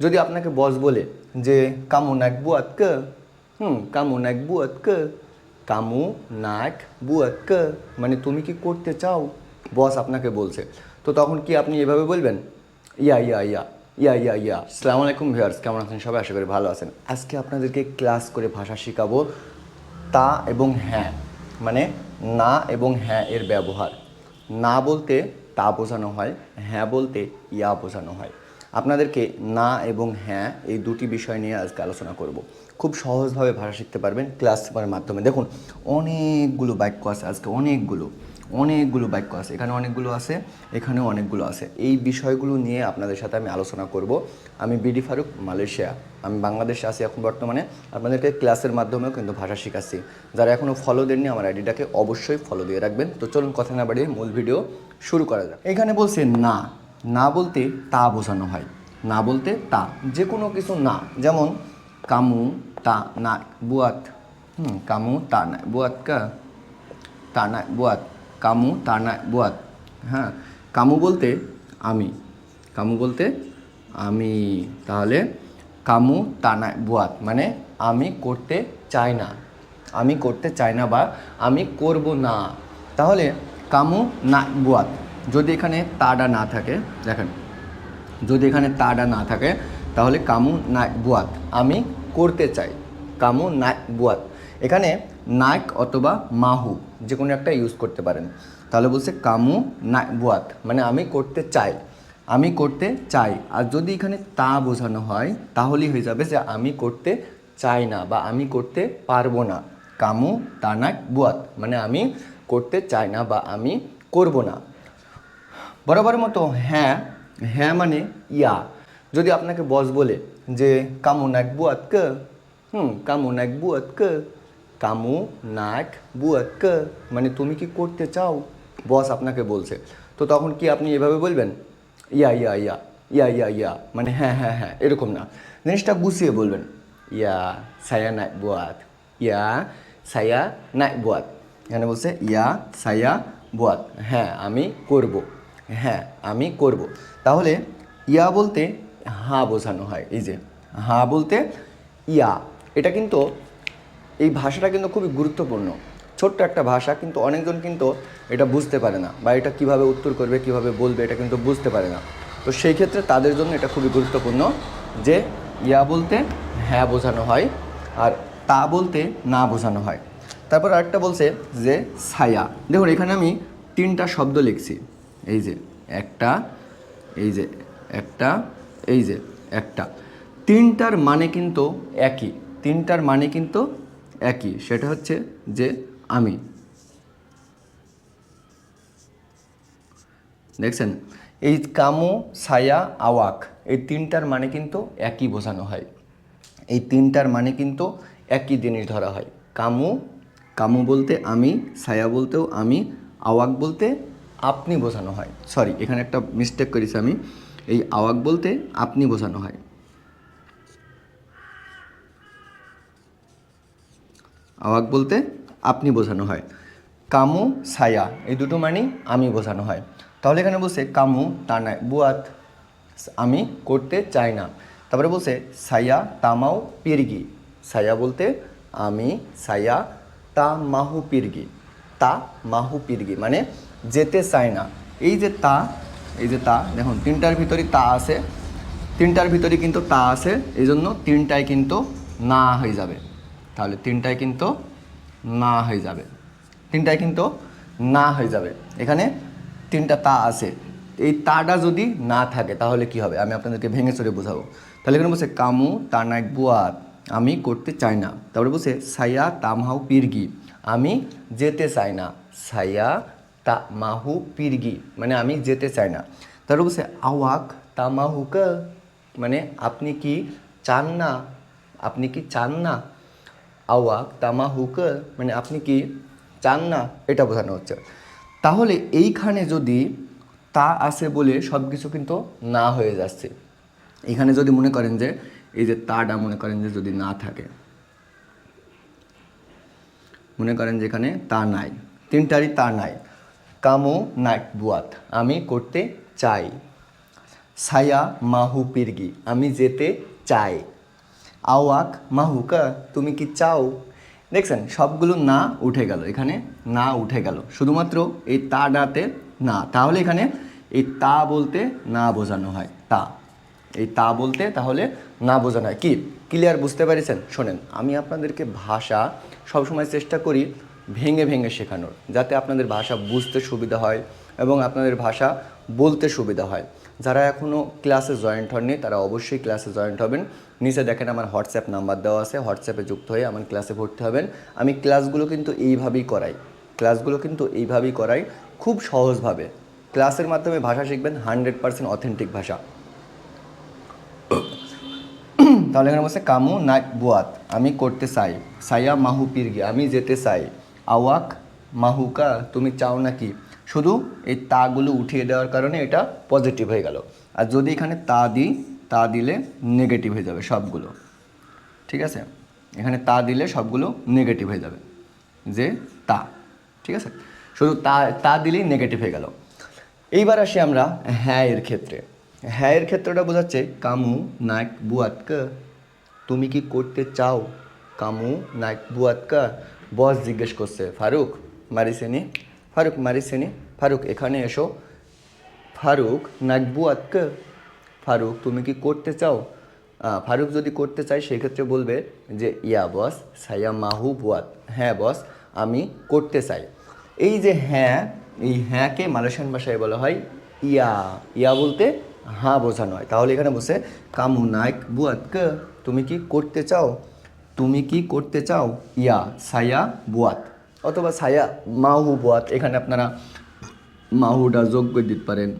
যদি আপনাকে বস বলে যে, কামু নাক বুয়াত কে? হুম, কামু নাক বুয়াত কে? কামু নাক বুয়াত কে? মানে তুমি কি করতে চাও? বস আপনাকে বলছে। তো তখন কি আপনি এভাবে বলবেন? ইয়া ইয়া ইয়া ইয়া ইয়া ইয়া, সালাম আলাইকুম ভিউয়ার্স, কেমন আছেন সবাই? আশা করি ভালো আছেন। আজকে আপনাদেরকে ক্লাস করে ভাষা শেখাবো তা এবং হ্যাঁ মানে না এবং হ্যাঁ এর ব্যবহার। না বলতে তা বোঝানো হয় হ্যাঁ বলতে ইয়া বোঝানো হয়। আপনাদেরকে না এবং হ্যাঁ এই দুটি বিষয় নিয়ে আজকে আলোচনা করব। খুব সহজভাবে ভাষা শিখতে পারবেন ক্লাস ক্লাসের মাধ্যমে। দেখুন, অনেকগুলো বাক্য আছে আজকে, অনেকগুলো অনেকগুলো বাক্য আছে এখানে অনেকগুলো আছে এখানেও অনেকগুলো আছে। এই বিষয়গুলো নিয়ে আপনাদের সাথে আমি আলোচনা করব। আমি বিডি ফারুক, মালয়েশিয়া। আমি বাংলাদেশে আছি এখন বর্তমানে। আপনাদেরকে ক্লাসের মাধ্যমেও কিন্তু ভাষা শেখাচ্ছি। যারা এখনও ফলো দেননি, আমার আইডিটাকে অবশ্যই ফলো দিয়ে রাখবেন। তো চলুন কথা না বাড়িয়ে মূল ভিডিও শুরু করা যাক। এখানে বলছে না। না বলতে তা বোঝানো হয়। না বলতে তা। যে কোনো কিছু না। যেমন, কামু তা না, বুয়াত। হুম, কামু তা না, বুয়াত কা? তানা বুয়াত। কামু তানা বুয়াত। হ্যাঁ কামু বলতে আমি। কামু বলতে আমি। তাহলে, কামু তানা বুয়াত। মানে আমি করতে চাই না। আমি করতে চাই না বা আমি করব না। তাহলে, কামু না, বুয়াত। যদি এখানে তাডা না থাকে, দেখেন, যদি এখানে তাডা না থাকে, তাহলে কামু না বুয়াত। আমি করতে চাই, কামু না বুয়াত। এখানে নাক অথবা মাহু যে কোনো একটা ইউজ করতে পারেন। তাহলে বলছে কামু না বুয়াত মানে আমি করতে চাই, আমি করতে চাই। আর যদি এখানে তা বোঝানো হয়, তাহলেই হয়ে যাবে যে আমি করতে চাই না বা আমি করতে পারব না। কামু তা তানাক বুয়াত মানে আমি করতে চাই না বা আমি করব না। বরাবর মতো হ্যাঁ হ্যাঁ মানে ইয়া। যদি আপনাকে বস বলে যে, কামু নাক বুয়াত কে? হুম, কামু নাক বুয়াত কে? কামু নাক বুয়াত কে? মানে তুমি কি করতে চাও? বস আপনাকে বলছে। তো তখন কি আপনি এভাবে বলবেন? ইয়া ইয়া ইয়া ইয়া ইয়া ইয়া। মানে হ্যাঁ হ্যাঁ হ্যাঁ এরকম না। জিনিসটা গুছিয়ে বলবেন। ইয়া, সায়া নাক বুয়াত। ইয়া, সায়া নাক বুয়াত। এখানে বলছে, ইয়া, সায়া বুয়াত। হ্যাঁ আমি করব। হ্যাঁ আমি করব। তাহলে ইয়া বলতে হা বোঝানো হয়, এই যে হ্যাঁ বলতে ইয়া। এটা কিন্তু, এই ভাষাটা কিন্তু খুবই গুরুত্বপূর্ণ। ছোট্ট একটা ভাষা, কিন্তু অনেকজন কিন্তু এটা বুঝতে পারে না, বা এটা কীভাবে উত্তর করবে, কীভাবে বলবে, এটা কিন্তু বুঝতে পারে না। তো সেই ক্ষেত্রে তাদের জন্য এটা খুবই গুরুত্বপূর্ণ যে ইয়া বলতে হ্যাঁ বোঝানো হয়, আর তা বলতে না বোঝানো হয়। তারপর আরেকটা বলছে যে ছায়া। দেখুন, এখানে আমি তিনটা শব্দ লিখছি। এই যে একটা, এই যে একটা, এই যে একটা। তিনটার মানে কিন্তু একই, তিনটার মানে কিন্তু একই। সেটা হচ্ছে যে আমি। দেখছেন? এই কামু ছায়া আওয়াক, এই তিনটার মানে কিন্তু একই বোঝানো হয়। এই তিনটার মানে কিন্তু একই জিনিস ধরা হয়। কামু কামু বলতে আমি ছায়া বলতেও আমি, আওয়াক বলতে আপনি বোঝানো হয়। সরি এখানে একটা মিস্টেক করেছি আমি। এই আওয়াক বলতে আপনি বোঝানো হয়। আওয়াক বলতে আপনি বোঝানো হয়। কামু ছায়া এই দুটো মানেই আমি বোঝানো হয়। তাহলে এখানে বলছে কামু টানায় বুয়াত আমি করতে চাই না। তারপরে বলছে সায়া তামাও পিরগি। সায়া বলতে আমি, সায়া তা মাহু পিরগি। তা মাহু পিরগি মানে যেতে চাই না। এই যে তা, এই যে তা, দেখুন, তিনটার ভিতরে তা আছে। তিনটার ভিতরে কিন্তু তা আছে এই জন্য তিনটায় কিন্তু না হয়ে যাবে। তাহলে তিনটায় কিন্তু না হয়ে যাবে। তিনটায় কিন্তু না হয়ে যাবে। এখানে তিনটা তা আছে। এই তাটা যদি না থাকে, তাহলে কি হবে? আমি আপনাদেরকে ভেঙে চড়ে বোঝাবো। তাহলে এখানে বলছে কামু, তানাক বুয়াত আমি করতে চাই না। তারপরে বলছে সাইয়া তামহাউ পিরগি, আমি যেতে চাই না। সাইয়া তা মাহু পিরগি মানে আমি যেতে চাই না। তারপরে বলছে, আওয়াক, তামাহুক মানে আপনি কি চান না? আপনি কি চান না? আওয়াক, তামাহুক মানে আপনি কি চান না? এটা বোঝানো হচ্ছে। তাহলে এইখানে যদি তা আছে বলে সব কিছু কিন্তু না হয়ে যাচ্ছে। এখানে যদি মনে করেন যে, এই যে তাটা মনে করেন যে যদি না থাকে। মনে করেন যেখানে তা নাই। তিনটারই তা নাই। কামো নাক বুয়াত, আমি করতে চাই। সায়া মাহু পিরগি, আমি যেতে চাই। আওয়াক মাহুকা তুমি কি চাও? দেখছেন, সবগুলো না উঠে গেল, এখানে না উঠে গেল। শুধুমাত্র এই তা ডাতে না, তাহলে এখানে এই তা বলতে না বোঝানো হয়, তা। এই তা বলতে তাহলে না বোঝানো হয়। কি? ক্লিয়ার বুঝতে পেরেছেন? শোনেন, আমি আপনাদেরকে ভাষা সবসময় চেষ্টা করি ভেঙে ভেঙে শেখানোর, যাতে আপনাদের ভাষা বুঝতে সুবিধা হয় এবং আপনাদের ভাষা বলতে সুবিধা হয়। যারা এখনও ক্লাসে জয়েন্ট হননি, তারা অবশ্যই ক্লাসে জয়েন্ট হবেন। নিচে দেখেন আমার হোয়াটসঅ্যাপ নাম্বার দেওয়া আছে হোয়াটসঅ্যাপে যুক্ত হয়ে আমার ক্লাসে ভর্তি হবেন। আমি ক্লাসগুলো কিন্তু এইভাবেই করাই। ক্লাসগুলো কিন্তু এইভাবেই করাই খুব সহজভাবে। ক্লাসের মাধ্যমে ভাষা শিখবেন হান্ড্রেড পার্সেন্ট অথেন্টিক ভাষা। তাহলে এখানে বলছে, কামু নাক বুয়াত, আমি করতে চাই। সাইয়া মাহু পিরগি আমি যেতে চাই। আওয়াক, মাহুকা, তুমি চাও নাকি? শুধু এই তাগুলো উঠিয়ে দেওয়ার কারণে এটা পজিটিভ হয়ে গেল। আর যদি এখানে তা দিই, তা দিলে নেগেটিভ হয়ে যাবে সবগুলো। ঠিক আছে? এখানে তা দিলে সবগুলো নেগেটিভ হয়ে যাবে। যে তা। ঠিক আছে? শুধু তা তা দিলেই নেগেটিভ হয়ে গেল। এইবার আসি আমরা হ্যাঁ এর ক্ষেত্রে। হ্যাঁ এর ক্ষেত্রটা বোঝাচ্ছে, কামু নাক বুয়াতকা, তুমি কি করতে চাও? কামু নাক বুয়াতকা বস জিজ্ঞেস করছে, ফারুক মারিসেনি? ফারুক মারিসেনি। ফারুক, এখানে এসো। ফারুক নাক বুয়াতকা ফারুক, তুমি কি করতে চাও? ফারুক যদি করতে চাই সেক্ষেত্রে বলবে যে, ইয়া বস সাইয়া মাহু বুয়াত। হ্যাঁ বস, আমি করতে চাই। এই যে হ্যাঁ এই হ্যাঁকে মালয়েশিয়ান ভাষায় বলা হয়, ইয়া ইয়া বলতে হ্যাঁ বোঝানো হয়। তাহলে এখানে বসে কামু নাইক বুয়াত তুমি কি করতে চাও? তুমি কি করতে চাও? ইয়া, সায়া, বুয়াত। অথবা সায়া, মাহু, বুয়াত। এখানে আপনারা মাহুটা যোগ করে দিতে পারেন।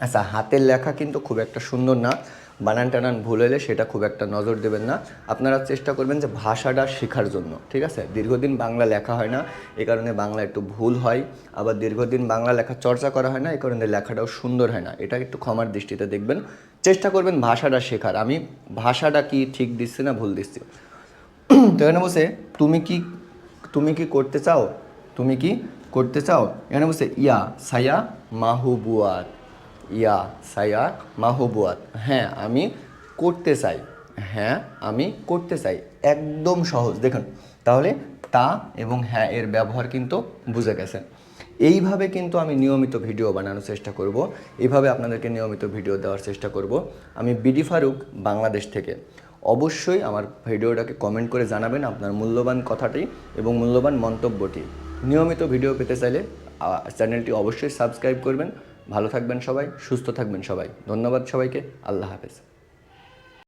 আচ্ছা হাতের লেখা কিন্তু খুব একটা সুন্দর না। বানান টানান ভুল হলে সেটা খুব একটা নজর দেবেন না। আপনারা চেষ্টা করবেন যে ভাষাটা শেখার জন্য, ঠিক আছে? দীর্ঘদিন বাংলা লেখা হয় না, এ কারণে বাংলা একটু ভুল হয়। আবার দীর্ঘদিন বাংলা লেখা চর্চা করা হয় না এই কারণে লেখাটাও সুন্দর হয় না। এটা একটু ক্ষমার দৃষ্টিতে দেখবেন। চেষ্টা করবেন ভাষাটা শেখার। আমি ভাষাটা কি ঠিক দিচ্ছি না ভুল দিচ্ছি। তো এখানে বসে তুমি কি তুমি কি করতে চাও? তুমি কি করতে চাও? এখানে বসে ইয়া সায়া মাহুবুয়াত। ইয়া সায়া মাহবুয়াত। হ্যাঁ আমি করতে চাই। হ্যাঁ আমি করতে চাই। একদম সহজ। দেখুন, তাহলে তা এবং হ্যাঁ এর ব্যবহার কিন্তু বুঝে গেছেন এইভাবে কিন্তু আমি নিয়মিত ভিডিও বানানোর চেষ্টা করব। এইভাবে আপনাদেরকে নিয়মিত ভিডিও দেওয়ার চেষ্টা করব। আমি বিডি ফারুক, বাংলাদেশ থেকে। অবশ্যই আমার ভিডিওটাকে কমেন্ট করে জানাবেন আপনার মূল্যবান কথাটি এবং মূল্যবান মন্তব্যটি। নিয়মিত ভিডিও পেতে চাইলে চ্যানেলটি অবশ্যই সাবস্ক্রাইব করবেন। ভালো থাকবেন সবাই, সুস্থ থাকবেন সবাই। ধন্যবাদ সবাইকে। আল্লাহ হাফেজ।